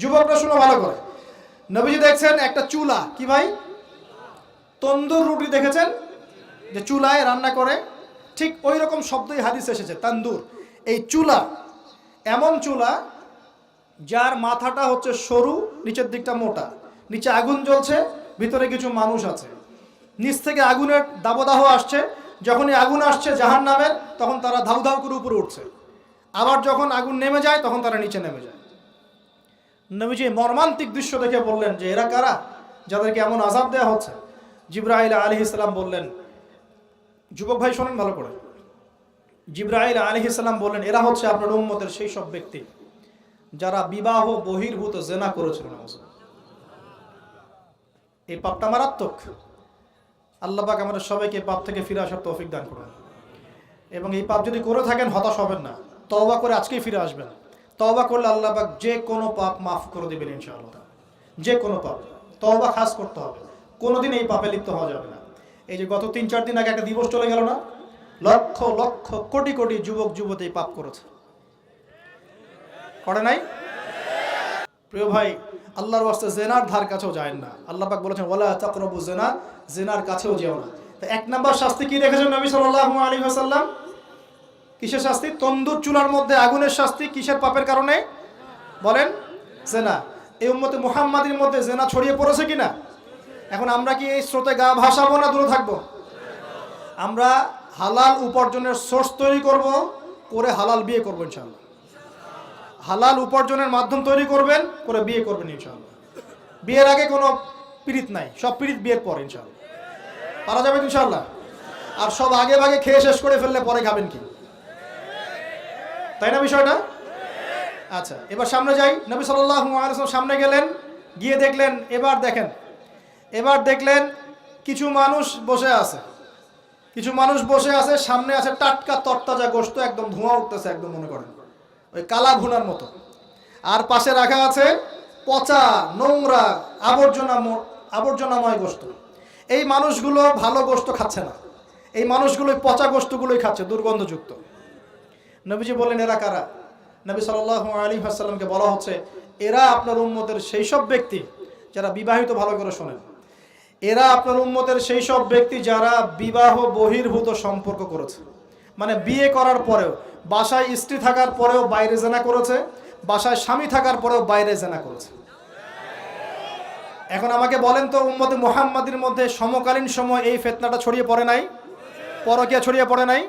যুবকরা শুনো ভালো করে। নবীজি দেখছেন একটা চুলা। কি ভাই? তন্দুর রুটি দেখেছেন? যে চুলায় রান্না করে, ঠিক ওই রকম শব্দই হাদিস এসেছে, তান্দুর। এই চুলা এমন চুলা যার মাথাটা হচ্ছে সরু, নিচের দিকটা মোটা। নিচে আগুন জ্বলছে, ভিতরে কিছু মানুষ আছে। নিচ থেকে আগুনের দাবদাহ আসছে। যখনই আগুন আসছে জাহান নামের তখন তারা ধাউ ধাউ করে উপরে উঠছে। আবার যখন আগুন নেমে যায়, তখন তারা নিচে নেমে যায়। নবীজি মর্মান্তিক দৃশ্য দেখে বললেন যে এরা কারা? যাদেরকে এমন আজাব দেওয়া হচ্ছে? জিব্রাহিল আলী ইসলাম বললেন, যুবক ভাই শোনেন ভালো করে। জিব্রাহিল আলী ইসলাম বললেন, এরা হচ্ছে আপনার উম্মতের সেই সব ব্যক্তি যারা বিবাহ বহির্ভূত জেনা করেছিল এই পাপটা মারাত্মক। আল্লাহ পাক আমাদের সবাইকে পাপ থেকে ফিরে আসার তৌফিক দান করুন। এবং এই পাপ যদি করে থাকেন হতাশ হবেন না। তওবা করে আজকেই ফিরে আসবেন। তওবা করলে আল্লাহ যে কোনো পাপ মাফ করে দেবেন ইনশাআল্লাহ। যে কোনো পাপ। তওবা খাস করতে হবে। কোনোদিন এই পাপে লিপ্ত হওয়া যাবে না। এই যে গত তিন চার দিন আগে একটা দিবস চলে গেল না? লক্ষ লক্ষ, কোটি কোটি যুবক, যুবতী পাপ করেছে। করে নাই? প্রিয় ভাই, আল্লাহর ওয়াস্তে জেনার ধার কাছেও যায় না। আল্লাহ পাক বলেছেন, ওয়ালা তাকরাবু জেনা, জেনার কাছেও যেও না। তো এক নাম্বার শাস্তি কি রেখেছেন নবী সাল্লাল্লাহু আলাইহি ওয়াসাল্লাম? কিসের শাস্তি? তন্দুর চুলার মধ্যে আগুনের শাস্তি কিসের পাপের কারণে? বলেন, জেনা। এই উম্মতে মুহাম্মাদের মধ্যে জেনা ছড়িয়ে পড়েছে কিনা? এখন আমরা কি এই স্রোতে গা ভাসাবো না দূরে থাকব? আমরা হালাল উপার্জনের সোর্স তৈরি করব, করে হালাল বিয়ে করব ইনশাআল্লাহ। হালাল উপার্জনের মাধ্যম তৈরি করবেন, করে বিয়ে করবেন ইনশাআল্লাহ। বিয়ের আগে কোনো পীড়িত নাই, সব পীড়িত বিয়ের পর ইনশাআল্লাহ। পারা যাবে ইনশাল্লাহ আর সব আগে ভাগে খেয়ে শেষ করে ফেললে পরে খাবেন কি? তাই না বিষয়টা? আচ্ছা এবার সামনে যাই। নবী আলাইহি সামনে গেলেন, গিয়ে দেখলেন, এবার দেখেন, এবার দেখলেন কিছু মানুষ বসে আছে। কিছু মানুষ বসে আছে, সামনে আছে টাটকা তরতাজা গোস্ত একদম ধোঁয়া উঠতেছে, একদম মনে করেন। ওই কালা ভুনার মতো। আর পাশে রাখা আছে পচা, নোংরা, আবর্জনা আবর্জনাময় গোস্ত এই মানুষগুলো ভালো গোস্ত খাচ্ছে না। এই মানুষগুলো পচা গোস্তগুলোই খাচ্ছে, দুর্গন্ধযুক্ত। নবীজি বললেন, এরা কারা? নবী সাল্লাহ আলী হাসাল্লামকে বলা হচ্ছে, এরা আপনার উম্মতের সেই সব ব্যক্তি যারা বিবাহিত ভালো করে শোনেন। এরা আপনার উম্মতের সেই সব ব্যক্তি যারা বিবাহ বহির্ভূত সম্পর্ক করেছে। মানে বিয়ে করার পরেও, বাসায় স্ত্রী থাকার পরেও বাইরে জেনা করেছে, বাসায় স্বামী থাকার পরেও বাইরে জেনা করেছে। এখন আমাকে বলেন তো, উম্মতে মোহাম্মদের মধ্যে সমকালীন সময় এই ফেতনাটা ছড়িয়ে পড়ে নাই? পরকিয়া ছড়িয়ে পড়ে নাই?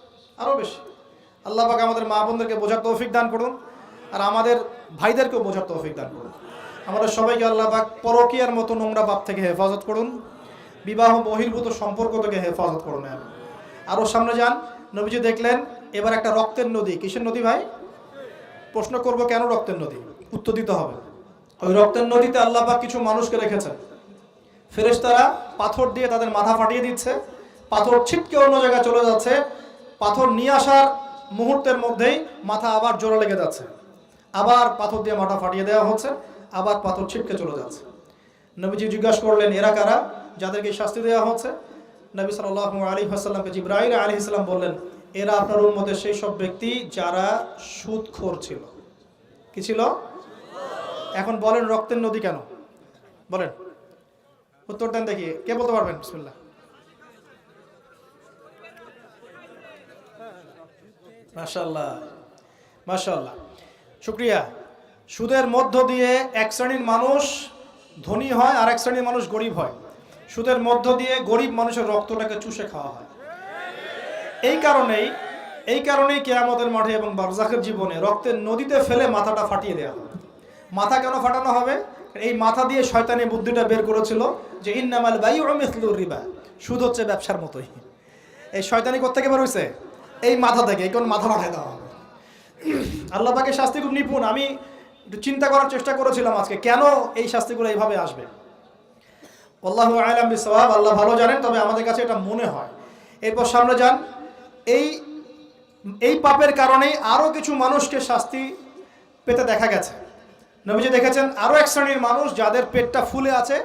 আরও বেশি। আল্লাহ পাক আমাদের মা বোনদেরকে বোঝার তৌফিক দান করুন, আর আমাদের ভাইদেরকেও বোঝার তৌফিক দান করুন। আমাদের সবাইকে আল্লাহ পাক পরকিয়ার মতো নোংরা পাপ থেকে হেফাজত করুন, বিবাহ বহির্ভূত সম্পর্ক থেকে হেফাজত করুন। আরও সামনে যান, নবীজি দেখলেন, এবার একটা রক্তের নদী। কিসের নদী ভাই? প্রশ্ন করব, কেন রক্তের নদী? উত্তর দিতে হবে। ওই রক্তের নদীতে আল্লাহ পাক কিছু মানুষকে রেখেছেন। ফেরেশতারা পাথর দিয়ে তাদের মাথা ফাটিয়ে দিচ্ছে, পাথর ছিটকে অন্য জায়গায় চলে যাচ্ছে পাথর নিয়ে আসার মুহূর্তের মধ্যেই মাথা আবার জোড়া লেগে যাচ্ছে। আবার পাথর দিয়ে মাথা ফাটিয়ে দেওয়া হচ্ছে, আবার পাথর ছিটকে চলে যাচ্ছে। নবীজি জিজ্ঞাসা করলেন, এরা কারা? যাদেরকে শাস্তি দেওয়া হচ্ছে। নবী সাল্লাহ আলী হাসাল্লামকে জিব্রাহিল আলী ইসলাম বললেন, এরা আপনার উন্মতের সেই সব ব্যক্তি যারা সুদখোর ছিল। কি ছিল? এখন বলেন রক্তের নদী কেন? বলেন। উত্তর দেন দেখি। কে বলতে পারবেন? বিসমিল্লাহ। মাশাল্লাহ মাশাল্লাহ শুক্রিয়া। সুদের মধ্য দিয়ে এক শ্রেণির মানুষ ধনী হয় আর এক শ্রেণির মানুষ গরিব হয়। সুদের মধ্য দিয়ে গরিব মানুষের রক্তটাকে চুষে খাওয়া হয়। এই কারণেই এই কারণেই কেয়ামতের মাঠে এবং বারজাকের জীবনে রক্তের নদীতে ফেলে মাথাটা ফাটিয়ে দেওয়া হবে মাথা কেন ফাটানো হবে? এই মাথা দিয়ে শয়তানি বুদ্ধিটা বের করেছিল যে ইন্নামাল বাই মিসলুর রিবা, সুদ হচ্ছে ব্যবসার মতোই। এই শয়তানি কোথেকে বের হয়েছে এই মাথা থেকে, এই কোন মাথা ফাটাই দেওয়া হবে আল্লাহ পাকে শাস্তি খুব নিপুণ। আমি একটু চিন্তা করার চেষ্টা করেছিলাম আজকে, কেন এই শাস্তিগুলো এইভাবে আসবে? আল্লাহ আলাম বিসওয়াব, আল্লাহ ভালো জানেন, তবে আমাদের কাছে এটা মনে হয়। এরপর সামনে যান। এই এই পাপের কারণেই আরও কিছু মানুষকে শাস্তি পেতে দেখা গেছে। নবীজি দেখেছেন আরও এক শ্রেণির মানুষ যাদের পেটটা ফুলে আছে,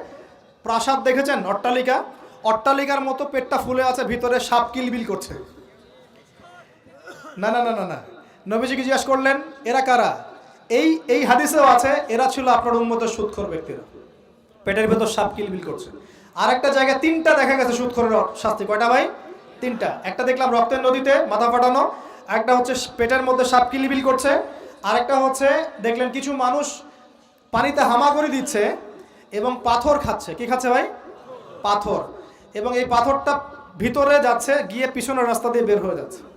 প্রাসাদ দেখেছেন, অট্টালিকা। অট্টালিকার মতো পেটটা ফুলে আছে, ভিতরে সাপ কিলবিল করছে। না না না না না। নবীজিকে জিজ্ঞাসা করলেন, এরা কারা? এই এই হাদিসেও আছে, এরা ছিল আপনার উন্মতের সুৎখর ব্যক্তিরা। পেটের ভেতর সাপ কিলবিল করছে। আর একটা জায়গায় তিনটা দেখা গেছে সুৎখরের শাস্তি। কয়টা ভাই? তিনটা। একটা দেখলাম রক্তের নদীতে মাথা ফাটানো, একটা হচ্ছে পেটের মধ্যে সাপ কিলবিল করছে, আরেকটা হচ্ছে দেখলেন কিছু মানুষ পানিতে হামা করে দিচ্ছে এবং পাথর খাচ্ছে। কি খাচ্ছে ভাই? পাথর। এবং এই পাথরটা ভিতরে যাচ্ছে, গিয়ে পিছনের রাস্তা দিয়ে বের হয়ে যাচ্ছে।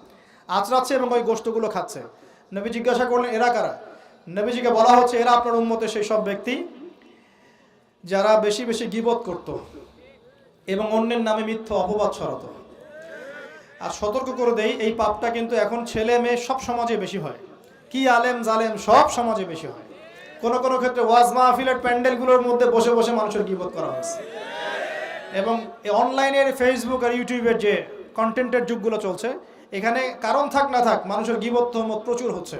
আঁচড়াচ্ছে এবং ওই গোষ্ঠগুলো খাচ্ছে। নবী জিজ্ঞাসা করলেন, এরা কারা? নবীজিকে বলা হচ্ছে, এরা আপনার উন্মতে সেই সব ব্যক্তি যারা বেশি বেশি গিবত করত এবং অন্যের নামে মিথ্যা অপবাদ ছড়াতো। আর সতর্ক করে দেই, এই পাপটা কিন্তু এখন ছেলে মেয়ে সব সমাজে বেশি হয়। কি আলেম জালেম সব সমাজে বেশি হয়। কোন কোন ক্ষেত্রে ওয়াজ মাহফিলের প্যান্ডেলগুলোর মধ্যে বসে বসে মানুষের গিবত করা হয়েছে। এবং অনলাইনের ফেসবুক আর ইউটিউবের যে কন্টেন্টের যুগগুলো চলছে এখানে কারণ থাক না থাক, মানুষের গিবত প্রচুর হচ্ছে।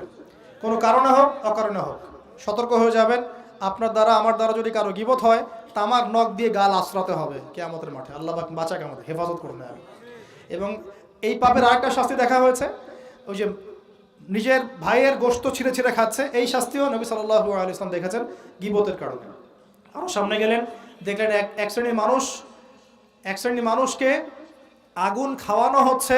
কোনো কারণে হোক, অকারণে হোক। সতর্ক হয়ে যাবেন। আপনার দ্বারা, আমার দ্বারা যদি কারও গিবত হয়, তামার নখ দিয়ে গাল আশ্রাতে হবে কেয়ামতের মাঠে। আল্লাহ বাঁচাক আমাদের হেফাজত আমি এবং এই পাপের আরেকটা শাস্তি দেখা হয়েছে। ওই যে নিজের ভাইয়ের গোস্ত ছিঁড়ে ছিঁড়ে খাচ্ছে, এই শাস্তিও নবী সাল্লাহ আলি ইসলাম দেখেছেন গিবতের কারণে। আরও সামনে গেলেন, দেখলেন এক শ্রেণির মানুষ, এক শ্রেণির মানুষকে আগুন খাওয়ানো হচ্ছে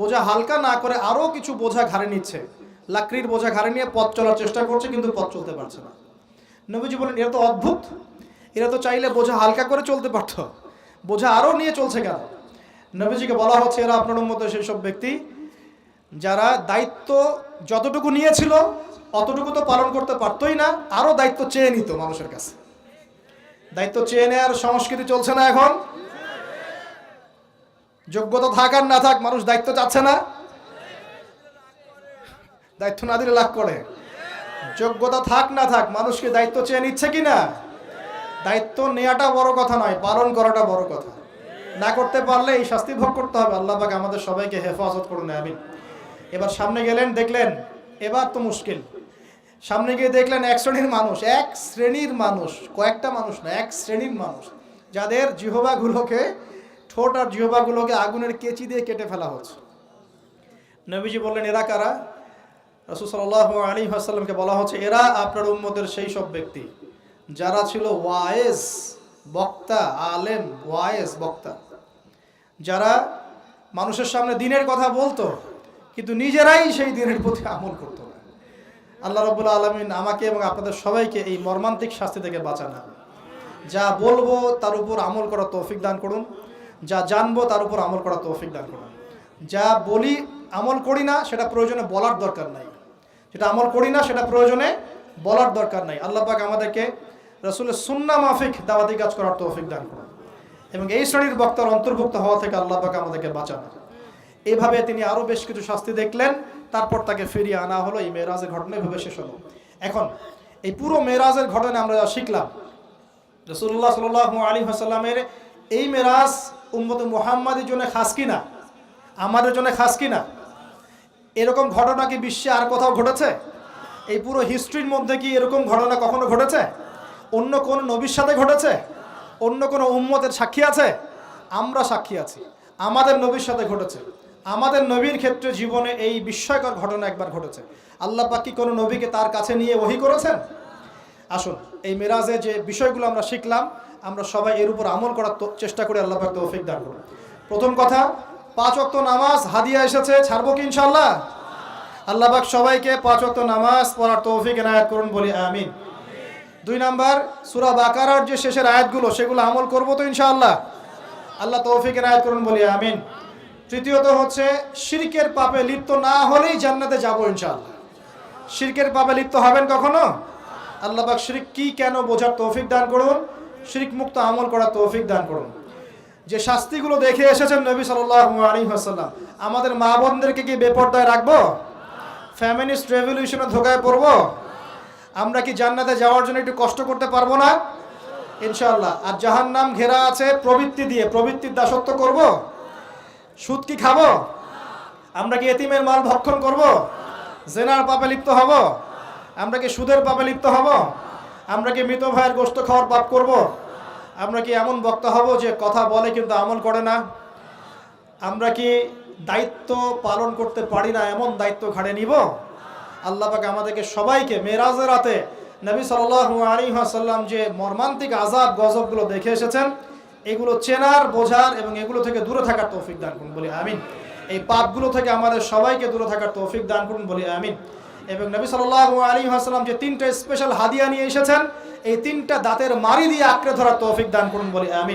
বোঝা হালকা না করে আরও কিছু বোঝা ঘাড়ে নিচ্ছে। লাকড়ির বোঝা ঘাড়ে নিয়ে পথ চলার চেষ্টা করছে, কিন্তু পথ চলতে পারছে না। নবীজি বলেন এরা তো অদ্ভুত। এরা তো চাইলে বোঝা হালকা করে চলতে পারত। বোঝা আরও নিয়ে চলছে কেন? নবীজিকে বলা হচ্ছে, এরা আপনার মতো সেই সব ব্যক্তি যারা দায়িত্ব যতটুকু নিয়েছিল, অতটুকু তো পালন করতে পারতোই না আরও দায়িত্ব চেয়ে নিত মানুষের কাছে। দায়িত্ব চেয়ে নেওয়ার সংস্কৃতি চলছে না এখন। যোগ্যতা থাক আর না থাক, মানুষ দায়িত্ব চাচ্ছে না। দায়িত্ব না দিলে লাভ করে। যোগ্যতা থাক না থাক, মানুষকে দায়িত্ব চেয়ে নিচ্ছে কি না? দায়িত্ব নেওয়াটা বড় কথা নয়, পালন করাটা বড় কথা। না করতে পারলে এই শাস্তি ভোগ করতে হবে, আল্লাহ পাক আমাদের সবাইকে হেফাজত করুন, আমিন। এবার সামনে গেলেন, দেখলেন, এবার তো মুশকিল। সামনে গিয়ে দেখলেন এক শ্রেণির মানুষ, এক শ্রেণির মানুষ, কয়েকটা মানুষ না, এক শ্রেণির মানুষ, যাদের জিহবাগুলোকে ঠোঁট আর জিহবাগুলোকে আগুনের কেচি দিয়ে কেটে ফেলা হচ্ছে। নবীজি বললেন, এরা কারা? রসুল সাল্লাহ আলী আসাল্লামকে বলা হচ্ছে, এরা আপনার উম্মতের সেই সব ব্যক্তি। যারা ছিল ওয়ায়েজ বক্তা, আলেম ওয়ায়েজ বক্তা। যারা মানুষের সামনে দিনের কথা বলতো, কিন্তু নিজেরাই সেই দিনের প্রতি আমল করতো না। আল্লাহ রবুল্লা আলমিন আমাকে এবং আপনাদের সবাইকে এই মর্মান্তিক শাস্তি থেকে বাঁচানো। যা বলব তার উপর আমল করা তৌফিক দান করুন। যা জানব তার উপর আমল করা তৌফিক দান করুন। যা বলি আমল করি না, সেটা প্রয়োজনে বলার দরকার নাই। যেটা আমল করি না, সেটা প্রয়োজনে বলার দরকার নাই। আল্লাহ পাক আমাদেরকে রসুলের সুন্না মাফিক দাওয়াতি কাজ করার তৌফিক দান করুন। এবং এই শ্রেণির বক্তার অন্তর্ভুক্ত হওয়া থেকে আল্লাহ পাক আমাদেরকে বাঁচানো। এভাবে তিনি আরও বেশ কিছু শাস্তি দেখলেন, তারপর তাকে ফিরিয়ে আনা হলো, এই মেয়েরাজের ঘটনা এভাবে শেষ হলো। এখন, এই পুরো মেয়েরাজের ঘটনা আমরা যা শিখলাম রসুল্লাহ সাল আলী হাসাল্লামের এই মেরাজ উম্মত মুহাম্মাদের জন্য খাস কিনা আমাদের জন্য খাস কিনা এরকম ঘটনা কি বিশ্বে আর কোথাও ঘটেছে? এই পুরো হিস্ট্রির মধ্যে কি এরকম ঘটনা কখনো ঘটেছে? অন্য কোন নবীর সাথে ঘটেছে? অন্য কোনো উম্মতের সাক্ষী আছে? আমরা সাক্ষী আছি। আমাদের নবীর সাথে ঘটেছে। আমাদের নবীর ক্ষেত্রে জীবনে এই বিস্ময়কর ঘটনা একবার ঘটেছে। আল্লাহ পাক কি কোনো নবীকে তার কাছে নিয়ে ওহি করেছেন? আসুন, এই মেরাজে যে বিষয়গুলো আমরা শিখলাম আমরা সবাই এর উপর আমল করার চেষ্টা করে, আল্লাহ পাক তৌফিক দান করুন। প্রথম কথা, পাঁচ ওয়াক্ত নামাজ, হাদিয়া এসেছে, ছাড়বো কি ইনশাল্লাহ আল্লাহ পাক সবাইকে পাঁচ ওয়াক্ত নামাজ পড়ার তৌফিক, এনায়াত করুন বলি আমিন। দুই নাম্বার, সূরা বাকারার যে শেষের আয়াতগুলো, সেগুলো আমল করব তো ইনশাআল্লাহ? আল্লাহ তৌফিক, এনায়াত করুন বলি আমিন। তৃতীয়ত হচ্ছে, শিরকের পাপে লিপ্ত না হলেই জান্নাতে যাব ইনশাআল্লাহ। শিরকের পাপে লিপ্ত হবেন কখনো? আল্লাহ পাক শিরিক কি কেন বোঝার তৌফিক দান করুন? মুক্ত আমল করার তৌফিক দান করুন। যে শাস্তিগুলো দেখে এসেছেন নবী সাল্লাল্লাহু আলাইহি আমাদের মা বোনদেরকে কি বেপর্দায় রাখব? ফ্যামিনিস্ট রেভলিউশনে ধোকায় পড়ব? আমরা কি জান্নাতে যাওয়ার জন্য একটু কষ্ট করতে পারব না? ইনশাআল্লাহ। আর জাহান নাম ঘেরা আছে প্রবৃত্তি দিয়ে, প্রবৃত্তির দাসত্ব করব? সুদ কি খাব? আমরা কি এতিমের মাল ভক্ষণ করব? জেনার পাপে লিপ্ত হব? আমরা কি সুদের পাপে লিপ্ত হব? আমরা কি মৃত ভাইয়ের গোস্ত খাওয়ার পাপ করব? আমরা কি এমন বক্তা হব যে কথা বলে কিন্তু আমল করে না? আমরা কি দায়িত্ব পালন করতে পারি না এমন দায়িত্ব ঘাড়ে নিব? আল্লাহ পাক আমাদেরকে সবাইকে মেরাজের রাতে নবী ওয়াসাল্লাম যে মর্মান্তিক আজাব গজবগুলো দেখে এসেছেন, এগুলো চেনার, বোঝার এবং এগুলো থেকে দূরে থাকার তৌফিক দান করুন বলি আমিন। এই পাপগুলো থেকে আমাদের সবাইকে দূরে থাকার তৌফিক দান করুন বলি আমিন। এবং নবী সাল্লাল্লাহু আলী আসসালাম যে তিনটা স্পেশাল হাদিয়া নিয়ে এসেছেন, এই তিনটা দাঁতের মারি দিয়ে আঁকড়ে ধরার তৌফিক দান করুন বলি, আমিন।